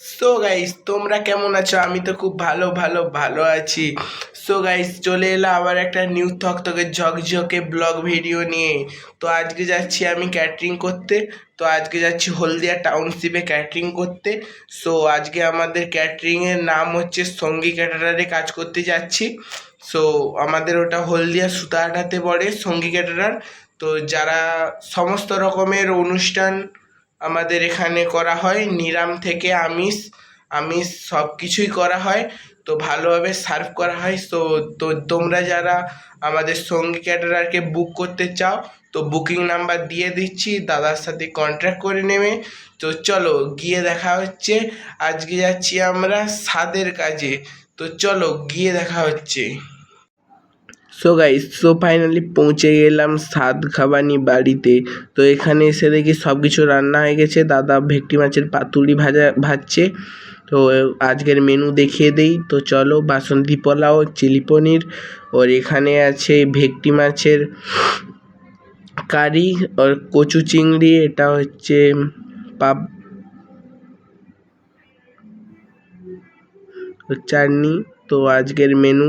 So guys তোমরা কেমন আছো? আমি তো খুব ভালো ভালো ভালো আছি। সো গাইস চলে এলাম আবার একটা নিউ থকথকে ঝকঝকে ব্লগ ভিডিও নিয়ে। তো আজকে যাচ্ছি আমি ক্যাটারিং করতে। তো আজকে যাচ্ছি হলদিয়া টাউনশিপে ক্যাটারিং করতে। সো আজকে আমাদের ক্যাটারিংয়ের নাম হচ্ছে সঙ্গী ক্যাটারারে কাজ করতে যাচ্ছি। সো আমাদের ওটা হলদিয়া সুতাহাটাতে পড়ে সঙ্গী ক্যাটারার তো যারা সমস্ত রকমের অনুষ্ঠান আমাদের এখানে করা হয়। নিরাম থেকে আমিষ আমিষ সব কিছুই করা হয়। তো ভালোভাবে সার্ভ করা হয়। তো তো তোমরা যারা আমাদের সঙ্গী ক্যাটারারকে বুক করতে চাও, তো বুকিং নাম্বার দিয়ে দিচ্ছি। দাদার সাথে কন্ট্যাক্ট করে নেবে। তো চলো, গিয়ে দেখা হচ্ছে। আজকে যাচ্ছি আমরা স্বাদের কাজে। তো চলো, গিয়ে দেখা হচ্ছে। সো গাইস সো ফাইনালি পৌঁছে গেলাম স্বাদ খাবানি বাড়িতে। তো এখানে এসে দেখি সব কিছু রান্না হয়ে গেছে। দাদা ভেটকি মাছের পাতুরি ভাজা, ভাজছে। তো আজকের মেনু দেখিয়ে দেই। তো চলো বাসন্তী পোলাও, চিলি পনির ওর এখানে আছে ভেটকি মাছের কারি ওর কচু চিংড়ি, এটা হচ্ছে পাপ চাটনি। তো আজকের মেনু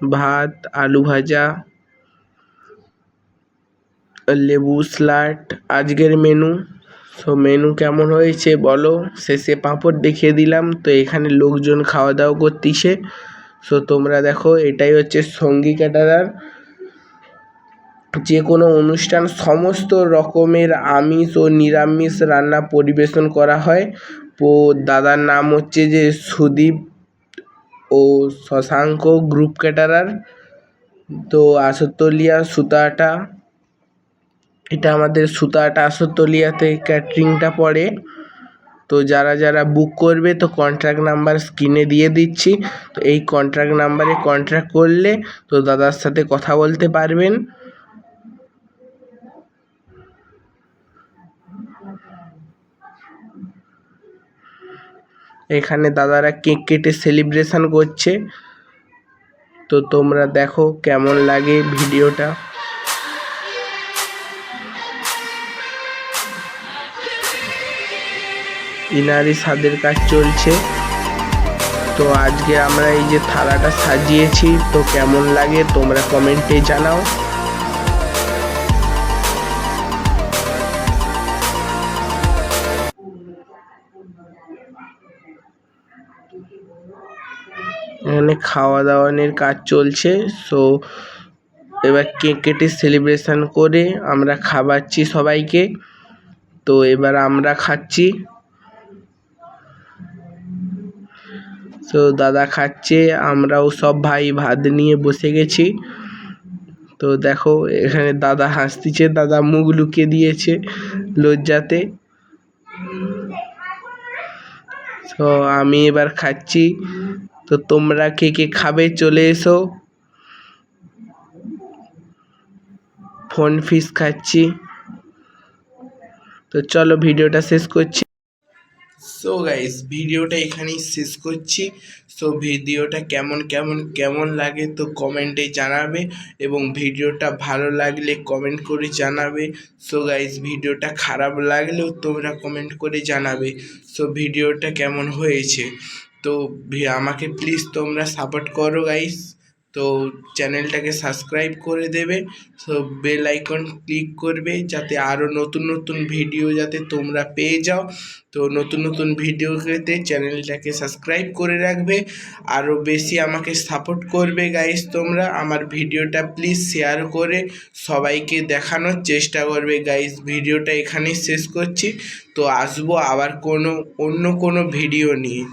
ভাত, আলু ভাজা, লেবু স্যালাড আজকের মেনু সো মেনু কেমন হয়েছে বলো? শেষে পাঁপড় দেখিয়ে দিলাম। তো, এখানে লোকজন খাওয়া দাওয়া করতিছে। সো তোমরা দেখো, এটাই হচ্ছে সঙ্গী ক্যাটারার। যে কোনো অনুষ্ঠান সমস্ত রকমের আমিষ ও নিরামিষ রান্না পরিবেশন করা হয়। তো দাদার নাম হচ্ছে যে সুদীপ ও শশাঙ্ক গ্রুপ ক্যাটারার তো আসরতলিয়া সুতাহাটা এটা আমাদের সুতাহাটা আসরতলিয়াতে ক্যাটারিংটা পড়ে। তো যারা যারা বুক করবে, তো কন্ট্রাক্ট নাম্বার স্ক্রিনে দিয়ে দিচ্ছি। তো এই কন্ট্রাক্ট নাম্বারে কন্ট্রাক্ট করলে তো দাদার সাথে কথা বলতে পারবেন। এখানে দাদারা কেক কেটে সেলিব্রেশন করছে। তো তোমরা দেখো কেমন লাগে ভিডিওটা। ইনারি স্বাদের কাজ চলছে। তো আজকে আমরা এই যে থালাটা সাজিয়েছি, তো কেমন লাগে তোমরা কমেন্টে জানাও। এখানে খাওয়া দাওয়ানের কাজ চলছে। সো এবার কেক কেটে সেলিব্রেশন করে আমরা খাওয়াচ্ছি সবাইকে। তো এবার আমরা খাচ্ছি। তো দাদা খাচ্ছে, আমরাও সব ভাই ভাত নিয়ে বসে গেছি। তো দেখো, এখানে দাদা হাসতিছে, দাদা মুখ লুকিয়ে দিয়েছে লজ্জাতে। তো আমি এবার খাচ্ছি। তো তোমরা কে কে খাবে চলে এসো। ফোন ফিস খাচ্ছি। তো চলো ভিডিওটা শেষ করছি। সো গাইস ভিডিওটা এখানেই শেষ করছি। সো ভিডিওটা কেমন কেমন কেমন লাগে তো কমেন্টে জানাবে এবং ভিডিওটা ভালো লাগলে কমেন্ট করে জানাবে। সো গাইস ভিডিওটা খারাপ লাগলেও তোমরা কমেন্ট করে জানাবে। সো ভিডিওটা কেমন হয়েছে? তো আমাকে প্লিজ তোমরা সাপোর্ট করো গাইস তো চ্যানেলটাকে সাবস্ক্রাইব করে দেবে, তো বেল আইকন ক্লিক করবে যাতে আরও নতুন নতুন ভিডিও যাতে তোমরা পেয়ে যাও। তো নতুন নতুন ভিডিও পেতে চ্যানেলটাকে সাবস্ক্রাইব করে রাখবে। আরও বেশি আমাকে সাপোর্ট করবে গাইস তোমরা। আমার ভিডিওটা প্লিজ শেয়ার করে সবাইকে দেখানোর চেষ্টা করবে গাইস ভিডিওটা এখানেই শেষ করছি। তো আসব আবার কোনো, অন্য কোনো ভিডিও নিয়ে।